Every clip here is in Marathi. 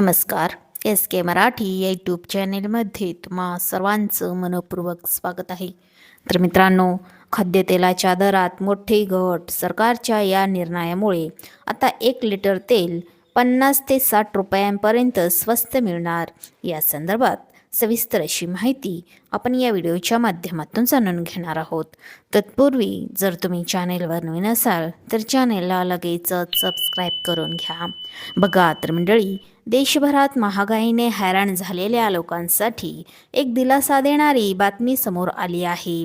नमस्कार. एस के मराठी या यूट्यूब चॅनेलमध्ये तुम्हा सर्वांचं मनपूर्वक स्वागत आहे. तर मित्रांनो खाद्यतेलाच्या दरात मोठी घट सरकारच्या या निर्णयामुळे आता एक लिटर तेल पन्नास ते साठ रुपयांपर्यंत स्वस्त मिळणार. या संदर्भात सविस्तर अशी माहिती आपण या व्हिडिओच्या माध्यमातून जाणून घेणार आहोत. तत्पूर्वी जर तुम्ही चॅनेलवर नवीन असाल तर चॅनेलला लगेचच सबस्क्राईब करून घ्या. बघा तर मंडळी देशभरात महागाईने हैराण झालेल्या लोकांसाठी एक दिलासा देणारी बातमी समोर आली आहे.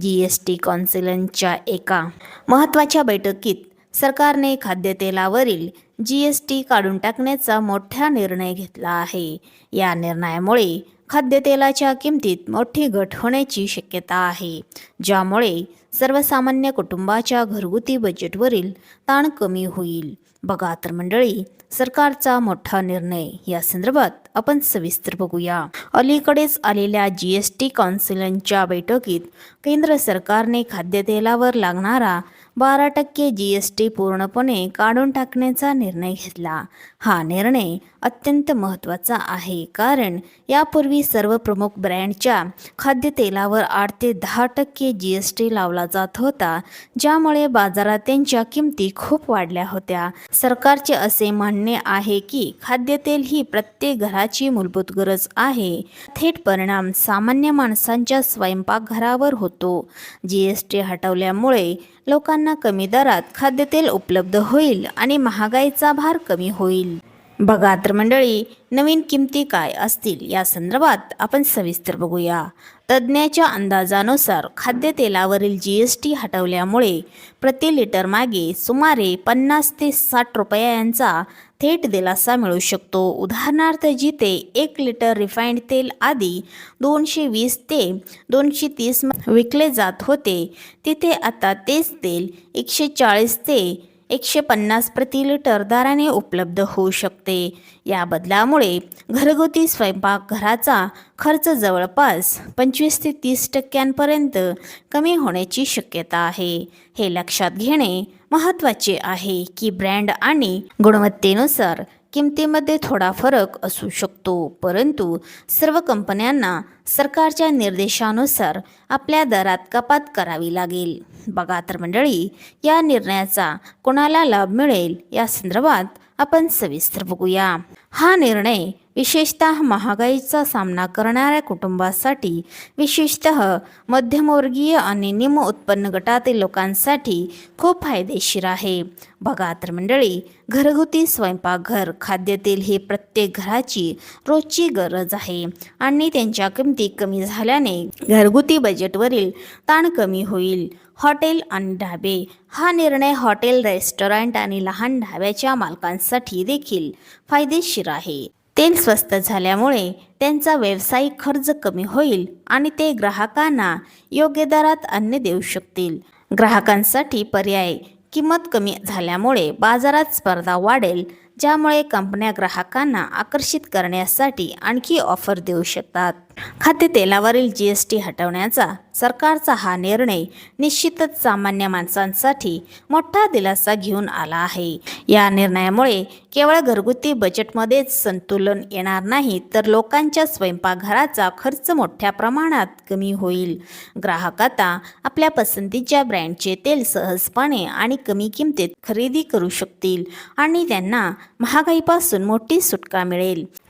जी एस टी कॉन्सिलनच्या एका महत्त्वाच्या बैठकीत सरकारने खाद्यतेलावरील जी एस टी काढून टाकण्याचा मोठा निर्णय घेतला आहे. या निर्णयामुळे खाद्यतेलाच्या किमतीत मोठी घट होण्याची शक्यता आहे ज्यामुळे सर्वसामान्य कुटुंबाच्या घरगुती बजेटवरील ताण कमी होईल. बघा तर मंडळी सरकारचा मोठा निर्णय. या संदर्भात आपण सविस्तर बघूया. अलीकडेच आलेल्या जी एस टी कौन्सिलच्या बैठकीत केंद्र सरकारने खाद्यतेलावर लागणारा बारा टक्के जी एस टी पूर्णपणे काढून टाकण्याचा निर्णय घेतला. हा निर्णय अत्यंत महत्त्वाचा आहे कारण यापूर्वी सर्व प्रमुख ब्रँडच्या खाद्यतेलावर आठ ते दहा टक्के जी एस टी लावला जात होता ज्यामुळे बाजारात त्यांच्या किमती खूप वाढल्या होत्या. सरकारचे असे म्हणणे आहे की खाद्यतेल ही प्रत्येक घराची मूलभूत गरज आहे. थेट परिणाम सामान्य माणसांच्या स्वयंपाकघरावर होतो. जी एस टी हटवल्यामुळे लोकांना कमी दरात खाद्यतेल उपलब्ध होईल आणि महागाईचा भार कमी होईल. बघा तर मंडळी नवीन किमती काय असतील या संदर्भात आपण सविस्तर बघूया. तज्ज्ञाच्या अंदाजानुसार खाद्यतेलावरील जी एस टी हटवल्यामुळे प्रति लिटर मागे सुमारे पन्नास ते साठ रुपयांचा थेट दिलासा मिळू शकतो. उदाहरणार्थ जिथे एक लिटर रिफाईंड तेल आधी दोनशे वीस ते दोनशे तीस विकले जात होते तिथे आता तेच तेल एकशे चाळीस ते एकशे पन्नास प्रति लिटर दराने उपलब्ध होऊ शकते. या बदलामुळे घरगुती स्वयंपाकघराचा खर्च जवळपास पंचवीस ते तीस टक्क्यांपर्यंत कमी होण्याची शक्यता आहे. हे लक्षात घेणे महत्त्वाचे आहे की ब्रँड आणि गुणवत्तेनुसार किमतीमध्ये थोडा फरक असू शकतो. परंतु सर्व कंपन्यांना सरकारच्या निर्देशानुसार आपल्या दरात कपात करावी लागेल. बघा तर मंडळी या निर्णयाचा कोणाला लाभ मिळेल या संदर्भात आपण सविस्तर बघूया. हा निर्णय विशेषतः महागाईचा सामना करणाऱ्या कुटुंबासाठी विशेषतः मध्यमवर्गीय आणि निम उत्पन्न गटातील लोकांसाठी खूप फायदेशीर आहे. बघा तर मंडळी घरगुती स्वयंपाकघर खाद्यतेल हे प्रत्येक घराची रोजची गरज आहे आणि त्यांच्या किमती कमी झाल्याने घरगुती बजेटवरील ताण कमी होईल. हॉटेल आणि ढाबे हा निर्णय हॉटेल रेस्टॉरंट आणि लहान ढाब्याच्या मालकांसाठी देखील फायदेशीर आहे. तेल स्वस्त झाल्यामुळे त्यांचा व्यावसायिक खर्च कमी होईल आणि ते ग्राहकांना योग्य दरात अन्न देऊ शकतील. ग्राहकांसाठी पर्याय किंमत कमी झाल्यामुळे बाजारात स्पर्धा वाढेल ज्यामुळे कंपन्या ग्राहकांना आकर्षित करण्यासाठी आणखी ऑफर देऊ शकतात. खाद्यतेलावरील जी एस टी हटवण्याचा सरकारचा हा निर्णय निश्चितच सामान्य माणसांसाठी मोठा दिलासा घेऊन आला आहे. या निर्णयामुळे केवळ घरगुती बजेटमध्येच संतुलन येणार नाही तर लोकांच्या स्वयंपाकघराचा खर्च मोठ्या प्रमाणात कमी होईल. ग्राहक आता आपल्या पसंतीच्या ब्रँडचे तेल सहजपणे आणि कमी किमतीत खरेदी करू शकतील आणि त्यांना महागाईपासून मोठी सुटका मिळेल.